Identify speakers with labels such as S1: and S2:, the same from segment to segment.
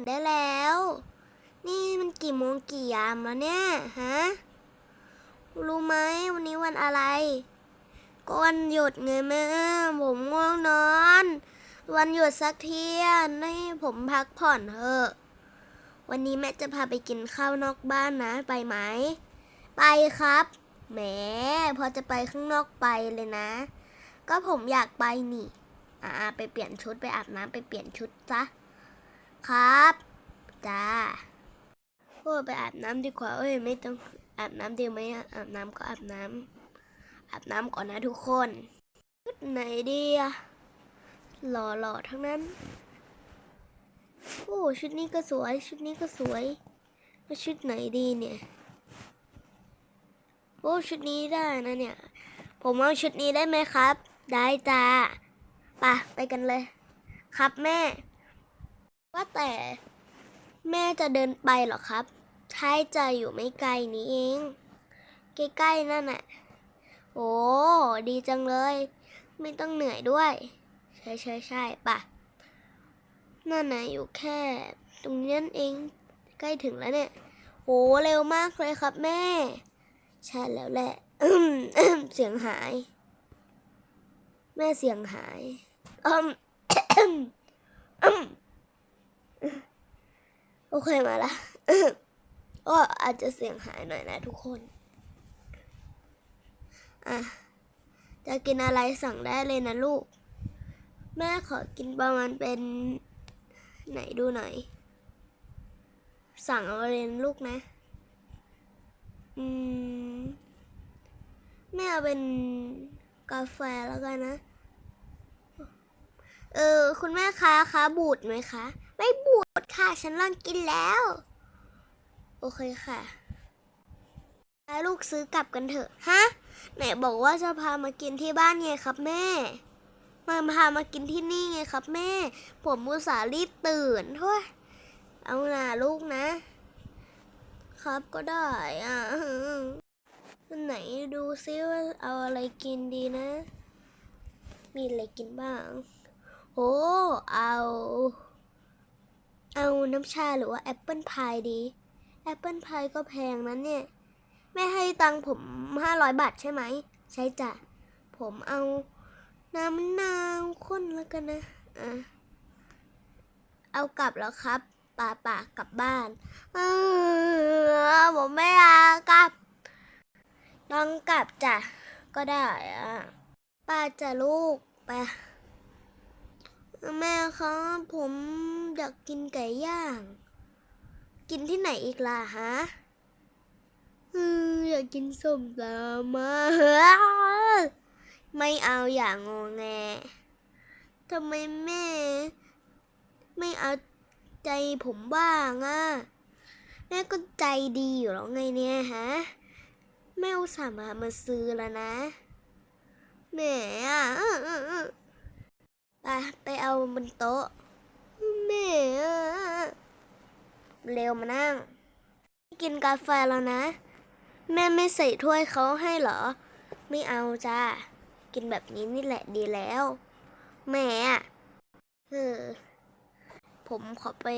S1: นได้แล้ว นี่มันกี่โมงกี่ยามแล้วเนี่ยฮะ รู้ไหมวันนี้วันอะไร ก็วันหยุดไงแม่ผมง่วงนอน วันหยุดสักเที่ยงให้ผมพักผ่อนเถอะ วันนี้แม่จะพาไปกินข้าวนอกบ้านนะ ไปไหม ไปครับ แหม พอจะไปข้างนอกไปเลยนะ ก็ผมอยากไปนี่อ่าไปเปลี่ยนชุดไปอาบน้ำไปเปลี่ยนชุดจ้ะ ครับจ้าโอ้ไปอาบน้ำดีกว่าเอ้ยไม่ต้องอาบน้ำดีไหมอาบน้ำก็อาบน้ำอาบน้ำก่อนนะทุกคนชุดไหนดีอะหล่อๆทั้งนั้นโอ้ชุดนี้ก็สวย ชุดนี้ก็สวยแล้วชุดไหนดีเนี่ยโอ้ชุดนี้ได้นะเนี่ย ผมเอาชุดนี้ได้ไหมครับ ได้จ้าไปะไปกันเลย ครับแม่ ว่าแต่แม่จะเดินไปหรอครับ ใช่จะอยู่ไม่ไกลนี้เอง ใกล้ๆนั่นน่ะ โอ้ดีจังเลย ไม่ต้องเหนื่อยด้วย ใช่ใช่ใช่ป่ะ นั่นน่ะอยู่แค่ ตรงนี้นั่นเองใกล้ถึงแล้วเนี่ยโอ้เร็วมากเลยครับแม่ ใช่แล้วแหละเสียงหาย แม่เสียงหายอืม โอเคมาละก็อาจจะเสียงหายหน่อยนะทุกคน อะ จะกินอะไรสั่งได้เลยนะลูก แม่ขอกินประมาณเป็นไหนดูหน่อย สั่งเอาเลยนลูกนะ อืม แม่เอาเป็นกาแฟแล้วกันนะ เออ คุณแม่คะคะบูดไหมคะ ไม่บูดค่ะ ฉันลองกินแล้ว โอเคค่ะแล้วลูกซื้อกลับกันเถอะ ฮะ ไหนบอกว่าจะพามากินที่บ้านไงครับแม่ มาพามากินที่นี่ไงครับแม่ ผมมุสารีบตื่นท้วยเอาหน่าลูกนะ ครับก็ได้อะไหนดูซิว่าเอาอะไรกินดีนะ มีอะไรกินบ้าง โอ้ เอา เอาน้ำชาหรือว่าแอปเปิลพายดี แอปเปิลพายก็แพงนะเนี่ย แม่ให้ตังผมห้าร้อยบาทใช่ไหม ใช่จ้ะ ผมเอาน้ำมะนาวข้นแล้วกันนะอะเอากลับแล้วครับป่าป่ากลับบ้านเออผมไม่อากกลับ ต้องกลับจ้ะ ก็ได้อะป้าจะลูกไป แม่ครับผมอยากกินไก่ย่าง กินที่ไหนอีกล่ะฮะอยากกินส้มตำมาไม่เอาอย่างงอแงทำไมแม่ ไม่เอาใจผมบ้างอะ แม่ก็ใจดีอยู่แล้วไงเนี่ยฮะ แม่อุตส่าห์มามาซื้อแล้วนะแหมอะ ไปไปเอาบนโต๊ะแม่เร็วมานั่ง กินกาแฟแล้วนะ แม่ไม่ใส่ถ้วยเขาให้เหรอ ไม่เอาจ้ากินแบบนี้นี่แหละดีแล้ว แม่เออผมขอไป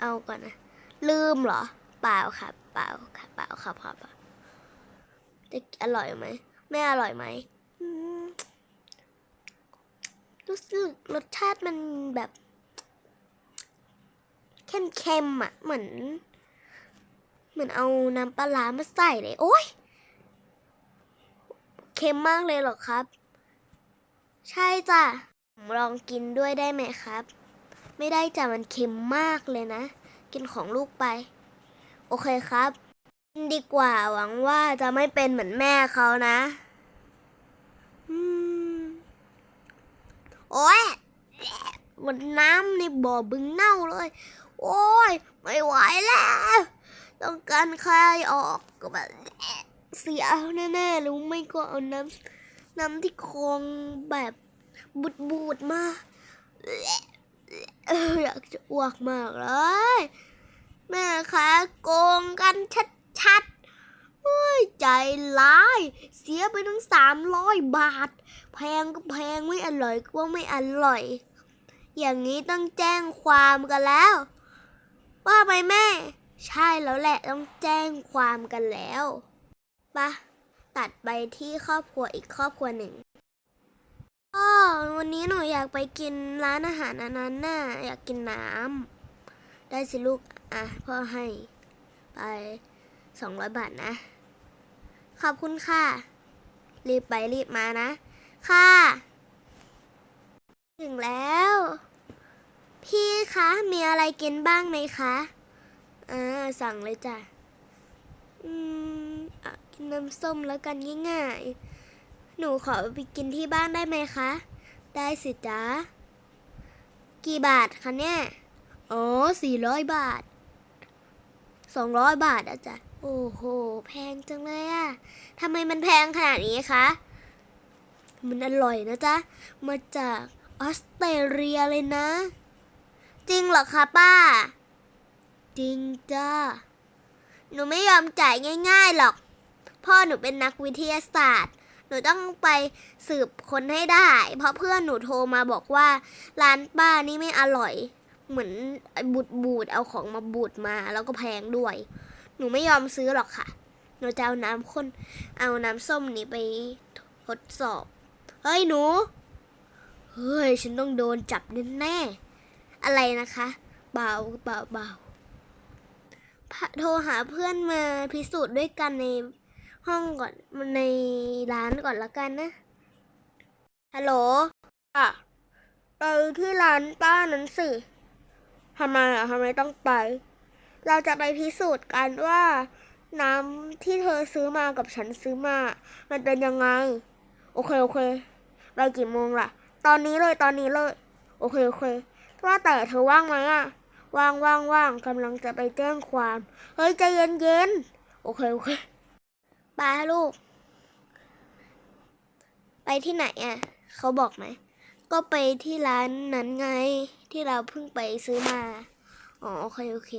S1: เอาก่อนนะ ลืมเหรอ เปล่าค่ะ เปล่าค่ะ เปล่าครับครับจะอร่อยไหมไม่อร่อยไหม รู้สึกรสชาติมันแบบเค็มๆอะ เหมือน เหมือนเอาน้ำปลามาใส่เลย โอ๊ยเค็มมากเลยหรอครับ ใช่จ้ะผมลองกินด้วยได้ไหมครับ ไม่ได้จ้ะมันเค็มมากเลยนะ กินของลูกไป โอเคครับ กินดีกว่าหวังว่าจะไม่เป็นเหมือนแม่เขานะ อืม โอ้ยวันน้ำในบ่อบึงเน่าเลย โอ้ย ไม่ไหวแล้ว ต้องการคายออกก็แบบเสียแน่ๆหรือไม่ก็เอาน้ำน้ำที่คลองแบบบูดๆมาอออยากจะอ้วกมากเลย แม่คะโกงกันชัดๆเฮ้ยใจร้าย เสียไปทั้งสามร้อยบาท แพงก็แพงไม่อร่อยก็ไม่อร่อย อย่างนี้ต้องแจ้งความกันแล้ว ว่าไหมแม่ ใช่แล้วแหละต้องแจ้งความกันแล้วปะตัดไปที่ครอบครัวอีกครอบครัวหนึ่งพ่อวันนี้หนูอยากไปกินร้านอาหารอันนั้นน่ะอยากกินน้ำได้สิลูกอะพ่อให้ไปสองร้อยบาทนะ ขอบคุณค่ะ รีบไปรีบมานะ ค่ะ ถึงแล้ว พี่คะ มีอะไรกินบ้างไหมคะอ่าสั่งเลยจ้ะ อืมอกินน้ำส้มแล้วกันง่ายๆ หนูขอไปกินที่บ้านได้ไหมคะ ได้สิจ๊ะ กี่บาทคะเนี่ย อ๋อสี่ร้อยบาทสองร้อยบาทอะจ๊ะโอ้โห แพงจังเลยอะทำไมมันแพงขนาดนี้คะ มันอร่อยนะจ๊ะ มาจากออสเตรเลียเลยนะ จริงเหรอคะป้า จริงจ้าหนูไม่ยอมจ่ายง่าย ๆหรอก พ่อหนูเป็นนักวิทยาศาสตร์ หนูต้องไปสืบคนให้ได้ เพราะเพื่อนหนูโทรมาบอกว่า ร้านป้านี่ไม่อร่อย เหมือนบูดบูดๆเอาของมาบูดมาแล้วก็แพงด้วย หนูไม่ยอมซื้อหรอกค่ะ หนูจะเอาน้ำข้น เอาน้ำส้มนี้ไปทดสอบ เฮ้ยหนู เฮ้ย ฉันต้องโดนจับแน่ๆอะไรนะคะ เบาเบาเบาโทรหาเพื่อนมาพิสูจน์ด้วยกันในห้องก่อนในร้านก่อนละกันนะฮัลโหลอะไปที่ร้านป้านั้นสิทำไมอะทำไมต้องไป เราจะไปพิสูจน์กันว่า น้ำที่เธอซื้อมากับฉันซื้อมา มันเป็นยังไง โอเค โอเค ไปกี่โมงล่ะ ตอนนี้เลยตอนนี้เลย โอเคโอเคว่าแต่เธอว่างไหมอะ ว่างว่างว่างกำลังจะไปแจ้งความ เฮ้ยใจเย็นเย็นโอเคโอเคไปลูก ไปที่ไหนอะ เขาบอกไหม ก็ไปที่ร้านนั้นไง ที่เราเพิ่งไปซื้อมา อ๋อโอเคโอเค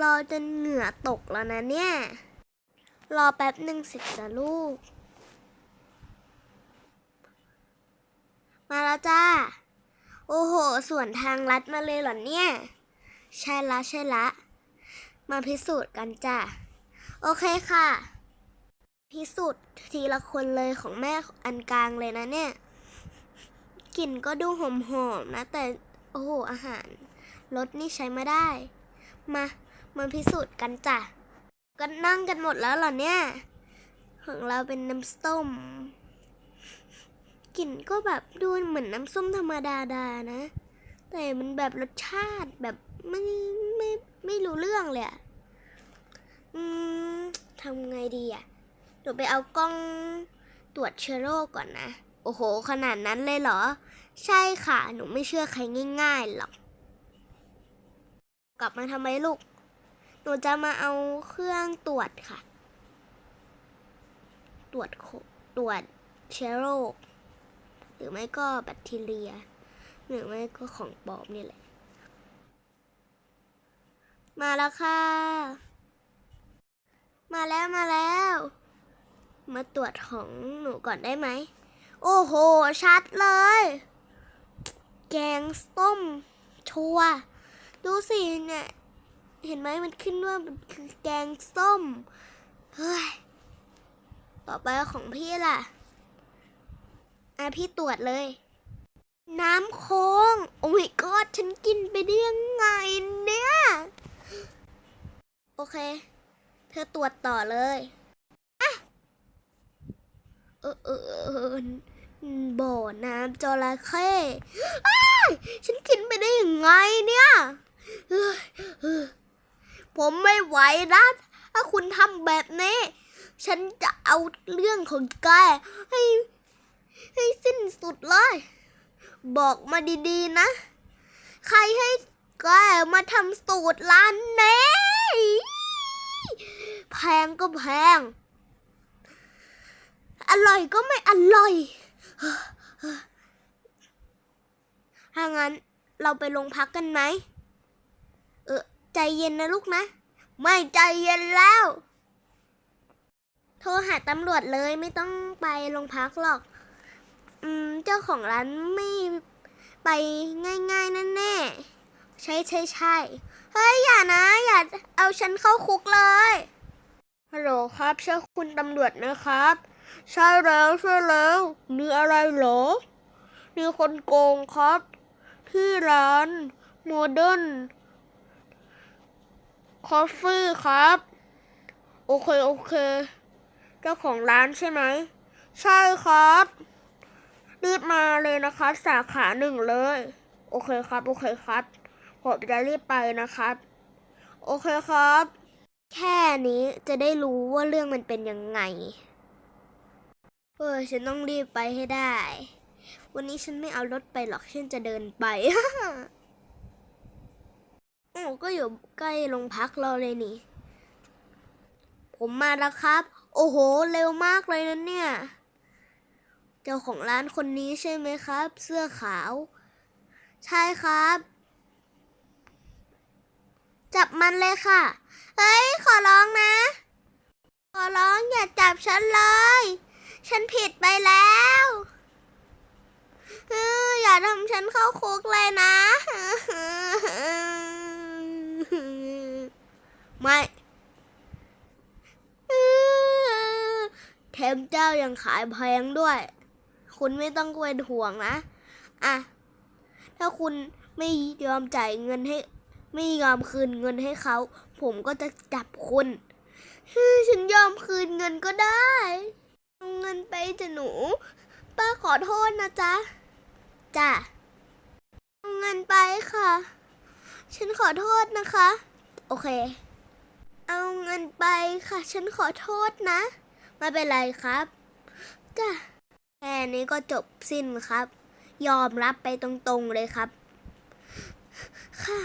S1: รอจนเหงื่อตกแล้วนะเนี่ย รอแป๊บหนึ่งสิจ้ะลูก มาแล้วจ้า โอ้โห ส่วนทางลัดมาเลยเหรอเนี่ย ใช่ละใช่ละ มาพิสูจน์กันจ้ะ โอเคค่ะ พิสูจน์ทีละคนเลยของแม่อันกลางเลยนะเนี่ย กลิ่นก็ดูหอมๆนะ แต่ โอ้โห อาหารรสนี่ใช้ไม่ได้ มา มาพิสูจน์กันจ้ะ ก็นั่งกันหมดแล้วเหรอเนี่ย ของเราเป็นน้ำส้ม กลิ่นก็แบบดูเหมือนน้ำส้มธรรมดาดานะ แต่มันแบบรสชาติแบบไม่ไม่ไม่รู้เรื่องเลยอะอืมทำไงดีอะเดี๋ยวไปเอากล้องตรวจเชื้อโรคก่อนนะ โอ้โห ขนาดนั้นเลยเหรอ ใช่ค่ะ หนูไม่เชื่อใครง่ายๆหรอก กลับมาทำไมลูก หนูจะมาเอาเครื่องตรวจค่ะ ตรวจโคตรวจเชื้อโรค หรือไม่ก็แบคทีเรีย หรือไม่ก็ของปลอมนี่แหละ มาแล้วค่ะ มาแล้วมาแล้ว มาตรวจของหนูก่อนได้ไหม โอ้โห ชัดเลย แกงส้มชัว ดูสิเนี่ย เห็นไหมมันขึ้นว่ามันคือแกงส้ม เฮ้ย ต่อไปของพี่ล่ะ อะพี่ตรวจเลย น้ำโค้ง โอ้ my god ฉันกินไปได้ยังไงเนี่ย โอเค เธอตรวจต่อเลยอะเออเออเออบ่อน้ำจระเข้อ้ยฉันกินไปได้ยังไงเนี่ยเฮ้ยเฮ้ย ผมไม่ไหวนะถ้าคุณทำแบบนี้ ฉันจะเอาเรื่องของแกให้ ให้สิ้นสุดเลย บอกมาดีๆนะ ใครให้แกมาทำสูตรร้านนี้แพงก็แพง อร่อยก็ไม่อร่อยถ้างั้นเราไปโรงพักกันไหม ใจเย็นนะลูกนะ ไม่ใจเย็นแล้ว โทรหาตำรวจเลยไม่ต้องไปโรงพักหรอก อืม เจ้าของร้านไม่ไปง่ายๆนั่นแน่ ใช่ใช่ใช่เฮ้ย อย่านะ อย่าเอาฉันเข้าคุกเลยฮัลโหลครับใช่คุณตำรวจนะครับ ใช่แล้วใช่แล้วมีอะไรเหรอมีคนโกงครับ ที่ร้านโมเดิร์น คอฟฟี่ครับ โอเค โอเค เจ้าของร้านใช่ไหม ใช่ครับ รีบมาเลยนะครับ สาขาหนึ่งเลย โอเคครับ โอเคครับผมจะรีบไปนะครับ โอเคครับ แค่นี้จะได้รู้ว่าเรื่องมันเป็นยังไง เออ ฉันต้องรีบไปให้ได้ วันนี้ฉันไม่เอารถไปหรอก ฉันจะเดินไป โอ้ก็อยู่ใกล้โรงพักเราเลยนี่ ผมมาแล้วครับ โอ้โห เร็วมากเลยนะเนี่ย เจ้าของร้านคนนี้ใช่ไหมครับ เสื้อขาว ใช่ครับ จับมันเลยค่ะ เฮ้ย ขอร้องนะ ขอร้องอย่าจับฉันเลย ฉันผิดไปแล้วอออย่าทำฉันเข้าคุกเลยนะ ไม่เออแถมเจ้ายังขายแพงด้วย คุณไม่ต้องเป็นห่วงนะอะถ้าคุณไม่ยอมจ่ายเงินให้ ไม่ยอมคืนเงินให้เขา ผมก็จะจับคุณฉันยอมคืนเงินก็ได้เอาเงินไปจะหนูป้าขอโทษนะจ๊ะจ้ะเอาเงินไปค่ะ ฉันขอโทษนะคะ โอเค เอาเงินไปค่ะ ฉันขอโทษนะ ไม่เป็นไรครับจ้ะแค่นี้ก็จบสิ้นครับ ยอมรับไปตรงๆเลยครับ ค่ะ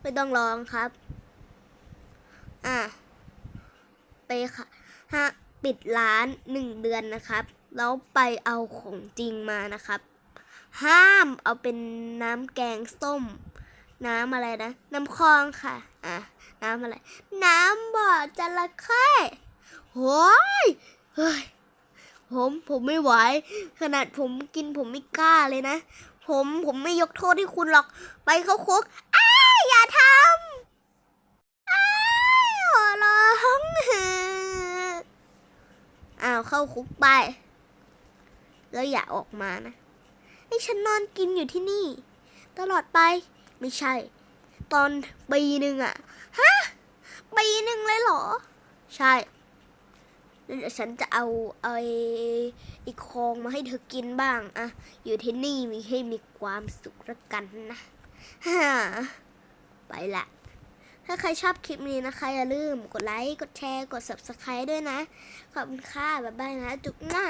S1: ไม่ต้องร้องครับ อะ ไปค่ะฮะปิดร้านหนึ่งเดือนนะครับ แล้วไปเอาของจริงมานะครับ ห้ามเอาเป็นน้ำแกงส้ม น้ำอะไรนะ น้ำคลองค่ะ อะ น้ำอะไร น้ำบ่อจระเข้โว้ยเฮ้ยผมผมไม่ไหว ขนาดผมกินผมไม่กล้าเลยนะ ผมผมไม่ยกโทษให้คุณหรอก ไปเข้าคุกอ้าอย่าทำอ้ายขอร้องอ้าวเข้าคุกไป แล้วอย่าออกมานะ ให้ฉันนอนกินอยู่ที่นี่ ตลอดไปไม่ใช่ ตอนปีหนึ่งอะฮะปีหนึ่งเลยเหรอ ใช่เดี๋ยวฉันจะเอาไอ้อีคองมาให้เธอกินบ้างอะอยู่ที่นี่มีให้มีความสุขละกันนะฮ่าไปละถ้าใครชอบคลิปนี้นะคะ อย่าลืมกดไลค์ กดแชร์ กด subscribe ด้วยนะ ขอบคุณค่ะ บ๊ายบายนะ จุ๊บหน้า